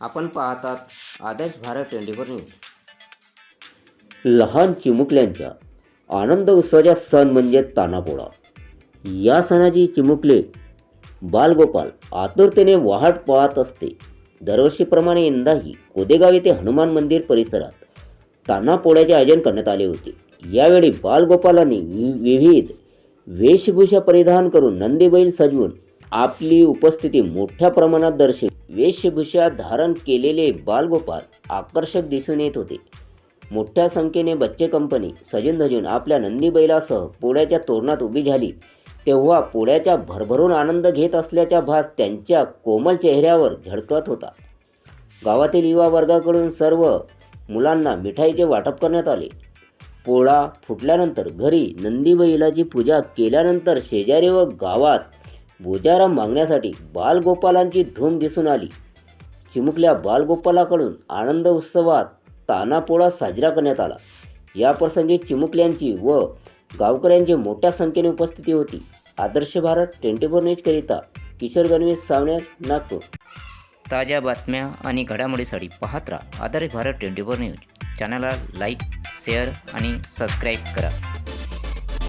आपण पाहतात Adarsh Bharat twenty four news. लहान चिमुकल्यांच्या आनंद उत्सवाचा सण म्हणजे तानापोळा. या सणाची चिमुकले बालगोपाल आतुरतेने वाहट पाहत असते. दरवर्षीप्रमाणे यंदाही कोदेगाव येथे हनुमान मंदिर परिसरात तानापोळ्याचे आयोजन करण्यात आले होते. यावेळी बालगोपालांनी वि- विविध वेशभूषा परिधान करून नंदीबैल सजवून आपली उपस्थिती मोठ्या प्रमाणात दर्शवली. वेशभूषा धारण केलेले बालगोपाल आकर्षक दिसून येत होते. मोठ्या संख्येने बच्चे कंपनी सजून धजून आपल्या नंदी बैलासह पोळ्याच्या तोरणात उभी झाली. तेव्हा पोळ्याचा भरभरून आनंद घेत असल्याचा भास त्यांच्या कोमल चेहऱ्यावर झळकत होता. गावातील युवा वर्गाकडून सर्व मुलांना मिठाईचे वाटप करण्यात आले. पोळा फुटल्यानंतर घरी नंदी बैलाची पूजा केल्यानंतर शेजारी व गावात भुजाराम मागण्यासाठी बालगोपालांची धूम दिसून आली. चिमुकल्या बालगोपालाकडून आनंद उत्सवात तानापोळा साजरा करण्यात आला. या प्रसंगी चिमुकल्यांची व गावकऱ्यांची मोठ्या संख्येने उपस्थिती होती. आदर्श भारत ट्वेंटी फोर न्यूजकरिता किशोर गणवेश सावण्यात नागपूर. ताज्या बातम्या आणि घडामोडीसाठी पाहत राहा Adarsh Bharat twenty four news. चॅनलला लाईक शेअर आणि सबस्क्राईब करा.